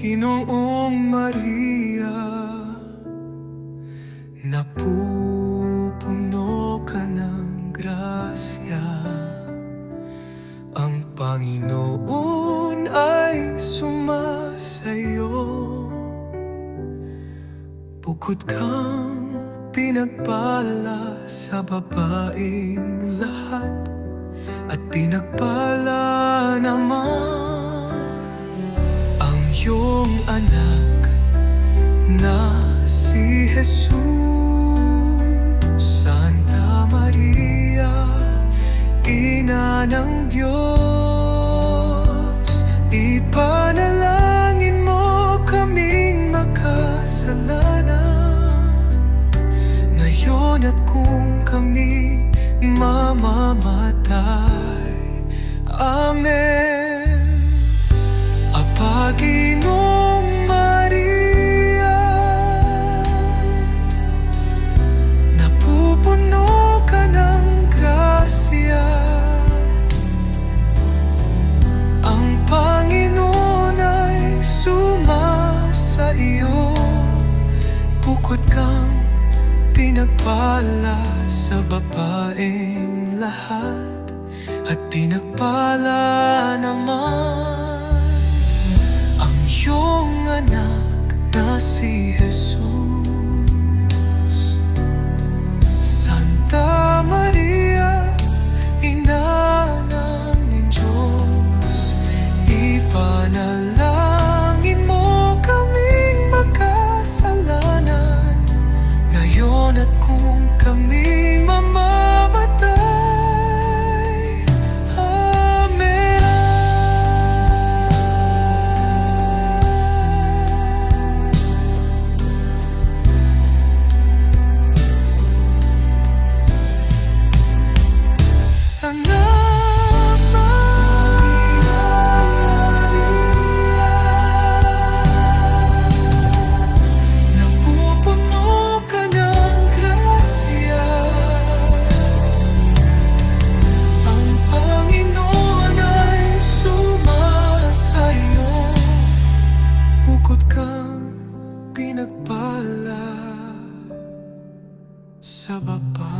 Ginoong Maria, na napuno Bukod kang pinagpala sa babaeng lahat at pinagpala naman ang iyong anak na si Jesus. Santa Maria, Ina ng Diyos, mamamatay. Amen. Babaeng lahat at pinagpala naman ang iyong anak na si Jesus. sa baba.